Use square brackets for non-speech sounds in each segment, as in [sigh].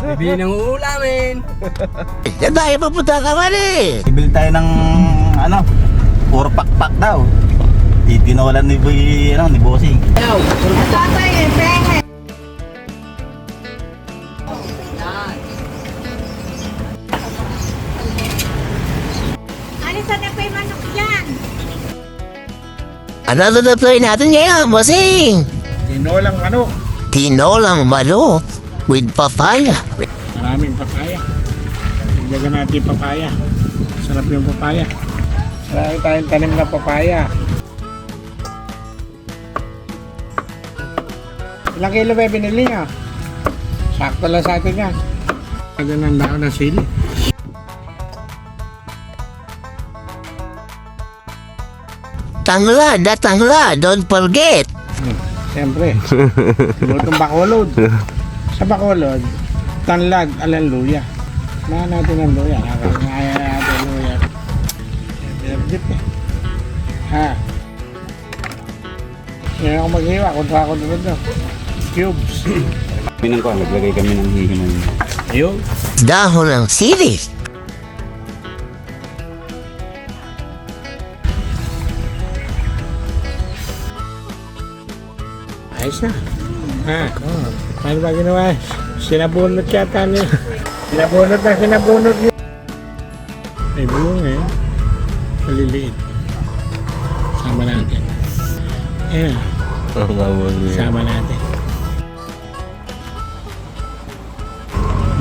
Bibili ng ulamin. [laughs] Yan tayo papunta ka man eh. Bibili tayo ng ano, puro pakpak daw. Titinolan ni Boy, ano, ni Bossing. Alisan na pa yung manok yan. Ano lulutuin natin ngayon, bossing? Tinolang ano, Tinolang manok with papaya. maraming papaya. Lagyan natin papaya. Sarap yung papaya. Marami tayong tanim na papaya. Ilang kilo ba binili niya? Sakto lang sa atin yan. Lagyan ng dao na sili. Tanglad na tanglad, don't forget. Siyempre. Lutong bakulod. [laughs] Sa bakulod, tanlag alang luya. Na natin ang luya. Nakakaya natin ang luya. Dip eh. Ha? Yan ako maghiwa. Kuntra ako doon doon. Cubes. Kami ng kuwan, naglagay kami ng hihinan. Ayun. Dahon ng sili. Ayos na. Ha? Paano ba ginawa? Sinabunot yata niya. Sinabunot na sinabunot niya. May bulong eh. Maliliit. Sama natin. Ayan. Sama natin.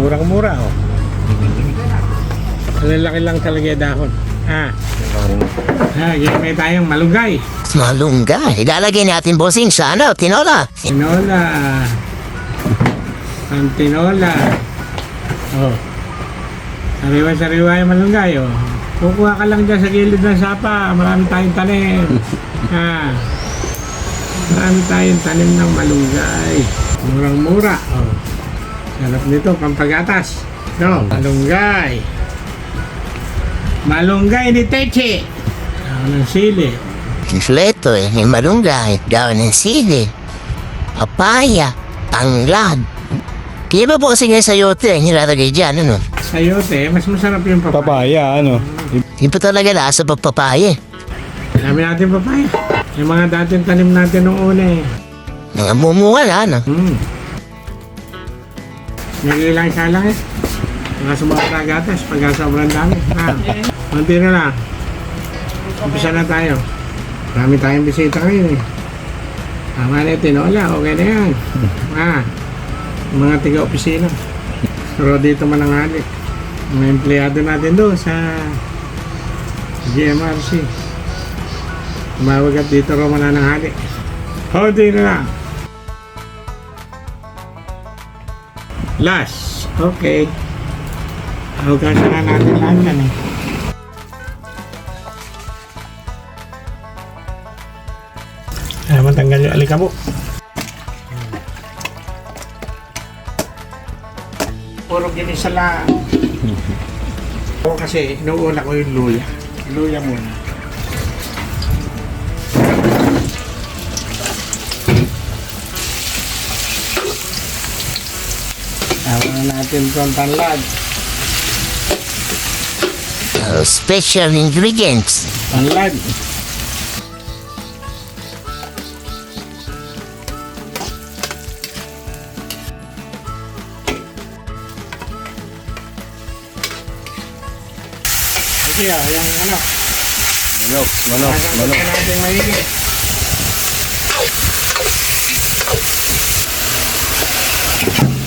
Murang-mura oh. Ang laki lang talaga yung dahon. Ha? Ha, ginamay tayong malunggay. Malunggay. Ilalagay natin, bossing, sa ano, tinola. Tinola. Ang tinola. Oh. Sariwa-sariwa yung malunggay, oh. Kukuha ka lang dyan sa gilid ng sapa. Marami tayong tanim. [laughs] ha. Marami tayong tanim ng malunggay. Murang-mura. Oh. Sarap nito, pampagatas. No, malunggay. Malunggay ni Teche. Ang ng sili. Kompleto eh, malunggay, dahon ng sili, papaya, tanglad. Kaya ba po kasi ngayon sa yote, nilalagay dyan, ano? Sayote, mas masarap yung papaya. Papaya, ano? Hindi pa talaga lasa pa papaya. eh. Dami natin papaya. Yung mga dating tanim natin nung una eh. Mga mumunga na, ano? Hmm. Nagilang isa lang eh. Mga sumabra gatas pagka sobrang dami. Ha? Kunti na lang. Umpisa na tayo. Marami tayong bisita ngayon eh. Tama na tinola. Okay na yan. Ha? Mga tiga-opisina. Pero dito mananghali. Mga empleyado natin doon sa GMRC. Tumawag at dito raw mananghali. Kunti na lang. Last. Okay. Hugasan na natin lahat yan eh. Ay, matanggal yung alikabok. Puro ginisa lang. Ako kasi, inuuna ko yung luya. Luya muna. Tama na natin itong tanlad. Uh, special ingredients. Tanlad. Sige ah, yung ano, Manok, manok, na natin maigi.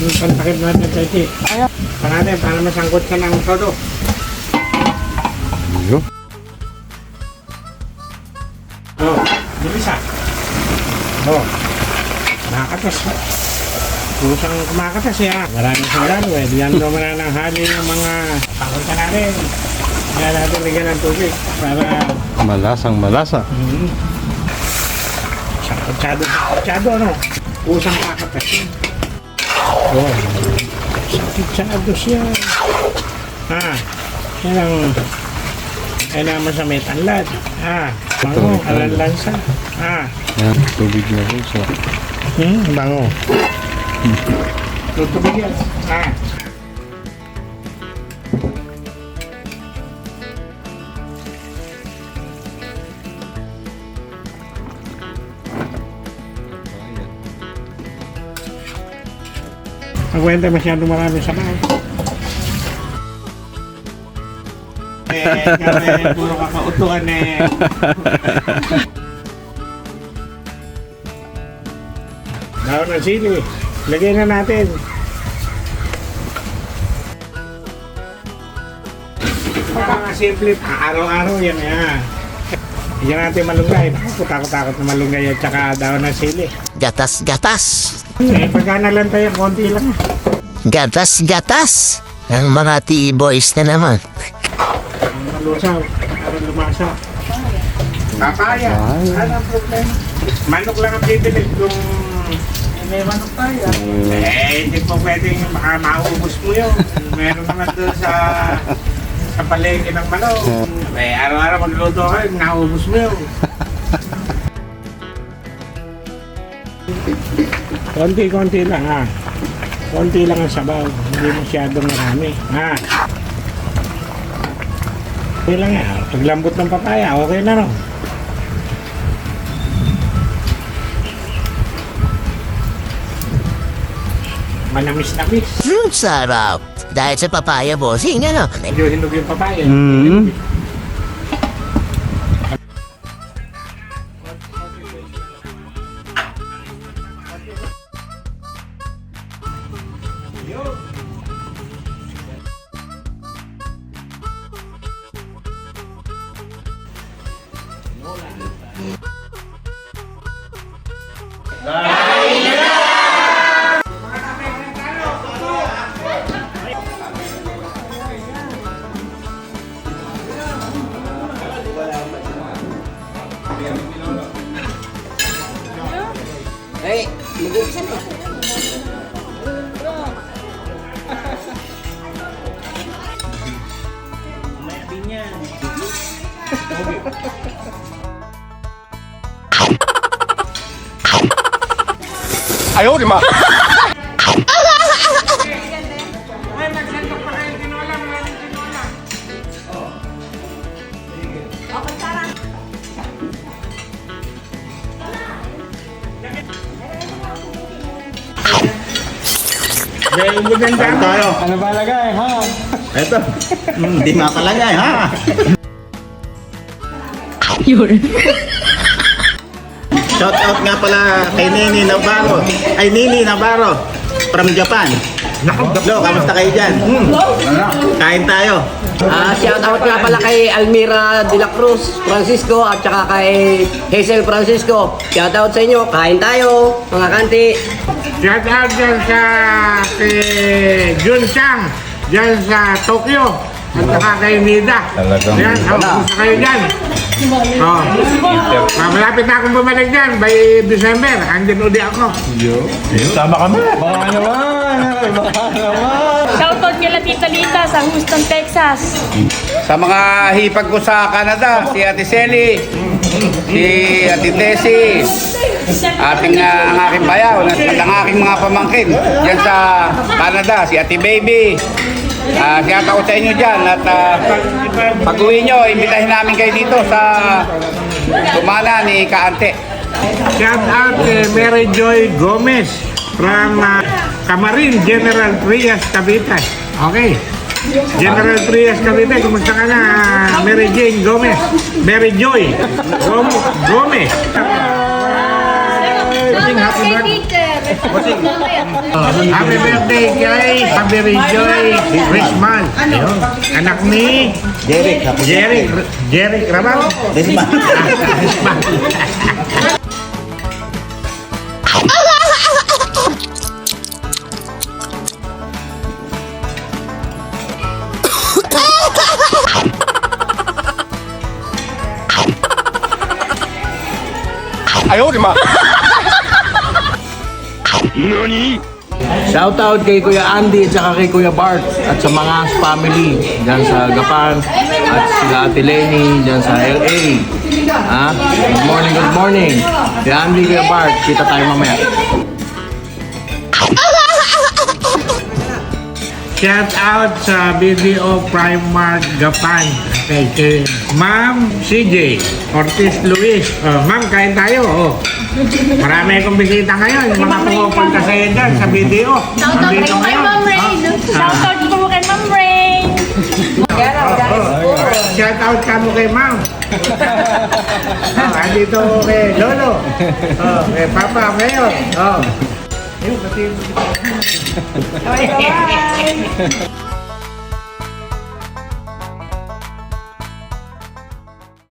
Yung pantakip natin sa iti. Pa natin, para masangkot ka ng todo. Oh, nakakatas. Kusang kumakatas ya. Maraming sandalo eh. Diyan daw manananghali yung mga pangkot ka natin. Kaya natin bigyan ng tubig para Malasang malasa. Mm. Sakitsado, sakitsado, ano? Usang kakatas yun. Oh. Sakitsado siya. Ha? Yan ang kailangan mo sa may tanlad. Ah, bango, alanlansa. Ah. Ayan, tubig na rin siya. Hmm, bango. Tutubig yan. Ah. Ang kwenta masyado marami sa bahay. Eh, kami, puro kakautuan eh. Daon ng sili. Lagay na natin. Mga simple, araw-araw yan yan. Hindi natin malunggay. Ako takot-takot na malunggay at saka daon ng sili. Gatas, gatas. Eh, pagka nalantay, konti lang. Gatas, gatas. Ang mga tea-boys na naman. Malusaw. Para lumasa. Papaya. Ano ang problema? Manok lang ang bibili kung may manok tayo. Eh, hindi po pwedeng baka maubos mo yun. Meron naman doon sa sa palengke ng manok. Eh, araw-araw magluto ka, naubos mo yun. Konti-konti lang ha. Konti lang ang sabaw. Hindi masyadong marami. Ha? Okay lang yan. Paglambot ng papaya, okay na rin. Manamis-namis. Fruit sarap. Dahil sa papaya, bossing, ano? Medyo hinog yung papaya. Mm. Eh, Dahil mo ng dami. Tayo. Ano ba lagay, ha? Mm, Hindi nga pala niya, ha? Shout out nga pala kay Nini Navarro. Ay, Nini Navarro. From Japan. Lo, kamusta kayo dyan? Kain tayo. Ah, shout out nga pala kay Almira de la Cruz Francisco at saka kay Hazel Francisco. Shout out sa inyo. Kain tayo, mga kanti. Shout out dyan sa kay Jun Chang. Dyan sa Tokyo. At saka kay Nida. Talagang Yan, oh, gusto kayo dyan. Oh. Ah, malapit na akong bumalik dyan. By December, andin uli ako. Sama kami. Baka naman. Baka naman. Shoutout kila Tita Lita sa Houston, Texas. Sa mga hipag ko sa Canada, si Ate Selly, si Ate Tessie, ating uh, ang aking bayaw, at ang aking mga pamangkin dyan sa Canada, si Ate Baby. Uh, siya ako sa inyo dyan at uh, pag uwi nyo, imbitahin namin kayo dito sa tumana ni Kaante. Shout out kay Mary Joy Gomez from uh, Camarin, General Trias, Cavite. Okay. General Trias, Cavite. Kumusta ka na, Mary Jane Gomez? Mary Joy Gom- Gomez. happy birthday. Happy birthday kay Mary Joy Richman. Anak ni Derek, happy Jerry Jerry Rabal. Desma. Richman. Shoutout kay Kuya Andy at saka kay Kuya Bart at sa mga family dyan sa Gapan at sila Ate Lenny dyan sa LA. Ha? Good morning, good morning. Kuya Andy, Kuya Bart, kita tayo mamaya. Shout out sa BDO Primark Gapan. Okay, kay Ma'am CJ Ortiz Luis. Oh, Ma'am, kain tayo. Oh. Marami akong bisita ngayon. Mga pumupunta sa iyo dyan sa video. Shoutout po kay. Ma'am Rain. Shoutout po kay Ma'am Rain. Shout out ka mo kay Ma'am. oh, [laughs] andito ko kay Lolo. Oh, kay Papa ngayon. Oh. Ayun, pati-